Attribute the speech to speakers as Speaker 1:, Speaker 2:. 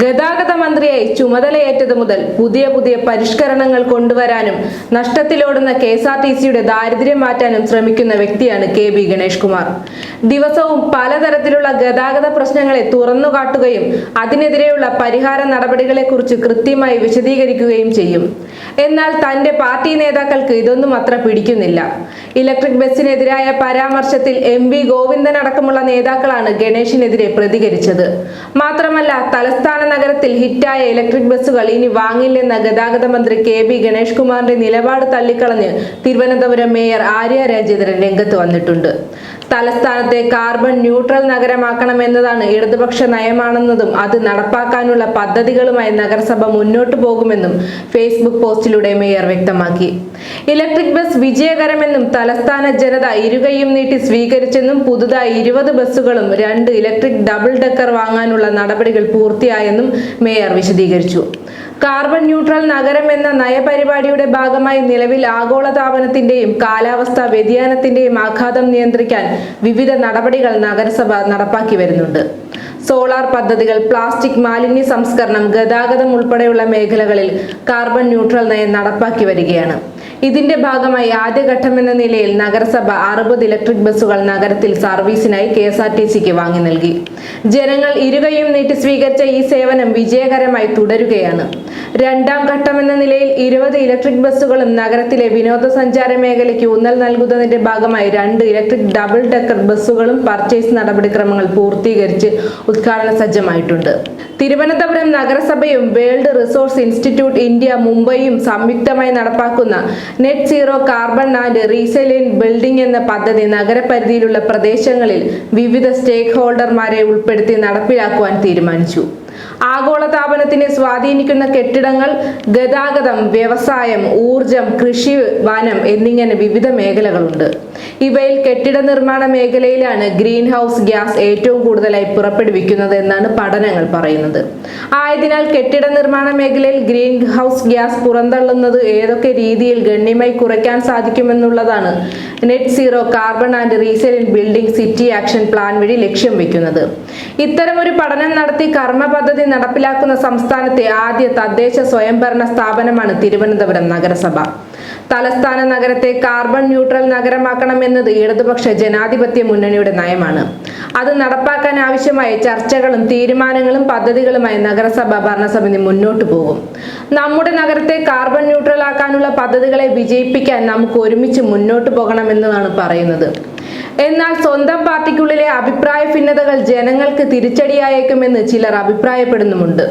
Speaker 1: ഗതാഗത മന്ത്രിയായി ചുമതലയേറ്റത് മുതൽ പുതിയ പുതിയ പരിഷ്കരണങ്ങൾ കൊണ്ടുവരാനും നഷ്ടത്തിലോടുന്ന കെ എസ് ആർ ടി സിയുടെ ദാരിദ്ര്യം മാറ്റാനും ശ്രമിക്കുന്ന വ്യക്തിയാണ് കെ ബി ഗണേഷ് കുമാർ. ദിവസവും പലതരത്തിലുള്ള ഗതാഗത പ്രശ്നങ്ങളെ തുറന്നുകാട്ടുകയും അതിനെതിരെയുള്ള പരിഹാര നടപടികളെക്കുറിച്ച് കൃത്യമായി വിശദീകരിക്കുകയും ചെയ്യും. എന്നാൽ തന്റെ പാർട്ടി നേതാക്കൾക്ക് ഇതൊന്നും അത്ര പിടിക്കുന്നില്ല. ഇലക്ട്രിക് ബസ്സിനെതിരായ പരാമർശത്തിൽ എം വി ഗോവിന്ദൻ അടക്കമുള്ള നേതാക്കളാണ് ഗണേഷിനെതിരെ പ്രതികരിച്ചത്. മാത്രമല്ല തലസ്ഥാന നഗരത്തിൽ ഹിറ്റായ ഇലക്ട്രിക് ബസ്സുകൾ ഇനി വാങ്ങില്ലെന്ന ഗതാഗത മന്ത്രി കെ ബി ഗണേഷ് കുമാറിന്റെ നിലപാട് തള്ളിക്കളഞ്ഞ് തിരുവനന്തപുരം മേയർ ആര്യ രാജേന്ദ്രൻ രംഗത്ത് വന്നിട്ടുണ്ട്. തലസ്ഥാനത്തെ കാർബൺ ന്യൂട്രൽ നഗരമാക്കണമെന്നതാണ് ഇടതുപക്ഷ നയമാണെന്നതും അത് നടപ്പാക്കാനുള്ള പദ്ധതികളുമായി നഗരസഭ മുന്നോട്ടു പോകുമെന്നും ഫേസ്ബുക്ക് പോസ്റ്റിലൂടെ മേയർ വ്യക്തമാക്കി. ഇലക്ട്രിക് ബസ് വിജയകരമെന്നും തലസ്ഥാന ജനത ഇരുകയും നീട്ടി സ്വീകരിച്ചെന്നും പുതുതായി ഇരുപത് ബസ്സുകളും രണ്ട് ഇലക്ട്രിക് ഡബിൾ ഡെക്കർ വാങ്ങാനുള്ള നടപടികൾ പൂർത്തിയായെന്നും മേയർ വിശദീകരിച്ചു. കാർബൺ ന്യൂട്രൽ നഗരം എന്ന നയപരിപാടിയുടെ ഭാഗമായി നിലവിൽ ആഗോളതാപനത്തിന്റെയും കാലാവസ്ഥാ വ്യതിയാനത്തിന്റെയും ആഘാതം നിയന്ത്രിക്കാൻ വിവിധ നടപടികൾ നഗരസഭ നടപ്പാക്കി വരുന്നുണ്ട്. സോളാർ പദ്ധതികൾ പ്ലാസ്റ്റിക് മാലിന്യ സംസ്കരണം ഗതാഗതം ഉൾപ്പെടെയുള്ള മേഖലകളിൽ കാർബൺ ന്യൂട്രൽ നയം നടപ്പാക്കി വരികയാണ്. ഇതിന്റെ ഭാഗമായി ആദ്യഘട്ടം എന്ന നിലയിൽ നഗരസഭ അറുപത് ഇലക്ട്രിക് ബസ്സുകൾ നഗരത്തിൽ സർവീസിനായി കെ എസ് ആർ ടി സിക്ക് വാങ്ങി നൽകി. ജനങ്ങൾ ഇരുകയും നീട്ടി സ്വീകരിച്ച ഈ സേവനം വിജയകരമായി തുടരുകയാണ്. രണ്ടാം ഘട്ടം എന്ന നിലയിൽ ഇരുപത് ഇലക്ട്രിക് ബസ്സുകളും നഗരത്തിലെ വിനോദസഞ്ചാര മേഖലയ്ക്ക് ഊന്നൽ നൽകുന്നതിന്റെ ഭാഗമായി രണ്ട് ഇലക്ട്രിക് ഡബിൾ ഡെക്കർ ബസ്സുകളും പർച്ചേസ് നടപടിക്രമങ്ങൾ പൂർത്തീകരിച്ച് ഉദ്ഘാടന സജ്ജമായിട്ടുണ്ട്. തിരുവനന്തപുരം നഗരസഭയും വേൾഡ് റിസോഴ്സ് ഇൻസ്റ്റിറ്റ്യൂട്ട് ഇന്ത്യ മുംബൈയും സംയുക്തമായി നടപ്പാക്കുന്ന net zero carbon and recycling building എന്ന പദ്ധതി നഗരപരിധിയിലുള്ള പ്രദേശങ്ങളിൽ വിവിധ സ്റ്റേക്ക് ഹോൾഡർമാരെ ഉൾപ്പെടുത്തി നടപ്പിലാക്കുവാൻ തീരുമാനിച്ചു. ആഗോളതാപനത്തിനെ സ്വാധീനിക്കുന്ന കെട്ടിടങ്ങൾ ഗതാഗതം വ്യവസായം ഊർജം കൃഷി വനം എന്നിങ്ങനെ വിവിധ മേഖലകളുണ്ട്. ഇവയിൽ കെട്ടിട നിർമ്മാണ മേഖലയിലാണ് ഗ്രീൻ ഹൗസ് ഗ്യാസ് ഏറ്റവും കൂടുതലായി പുറപ്പെടുവിക്കുന്നത് എന്നാണ് പഠനങ്ങൾ പറയുന്നത്. ആയതിനാൽ കെട്ടിട നിർമ്മാണ മേഖലയിൽ ഗ്രീൻ ഹൗസ് ഗ്യാസ് പുറന്തള്ളുന്നത് ഏതൊക്കെ രീതിയിൽ ഗണ്യമായി കുറയ്ക്കാൻ സാധിക്കുമെന്നുള്ളതാണ് net zero carbon and resale building city action plan വഴി ലക്ഷ്യം വെക്കുന്നത്. ഇത്തരമൊരു പഠനം നടത്തി കർമ്മ പദ്ധതി നടപ്പിലാക്കുന്ന സംസ്ഥാനത്തെ ആദ്യ തദ്ദേശ സ്വയംഭരണ സ്ഥാപനമാണ് തിരുവനന്തപുരം നഗരസഭ. തലസ്ഥാന നഗരത്തെ കാർബൺ ന്യൂട്രൽ നഗരമാക്കണമെന്നത് ഇടതുപക്ഷ ജനാധിപത്യ മുന്നണിയുടെ നയമാണ്. അത് നടപ്പാക്കാൻ ആവശ്യമായ ചർച്ചകളും തീരുമാനങ്ങളും പദ്ധതികളുമായി നഗരസഭ ഭരണസമിതി മുന്നോട്ടു പോകും. നമ്മുടെ നഗരത്തെ കാർബൺ ന്യൂട്രൽ ആക്കാനുള്ള പദ്ധതികളെ വിജയിപ്പിക്കാൻ നമുക്ക് ഒരുമിച്ച് മുന്നോട്ട് പോകണമെന്നാണ് പറയുന്നത്. എന്നാൽ സ്വന്തം പാർട്ടിക്കുള്ളിലെ അഭിപ്രായ ഭിന്നതകൾ ജനങ്ങൾക്ക് തിരിച്ചടിയായേക്കുമെന്ന് ചിലർ അഭിപ്രായപ്പെടുന്നുമുണ്ട്.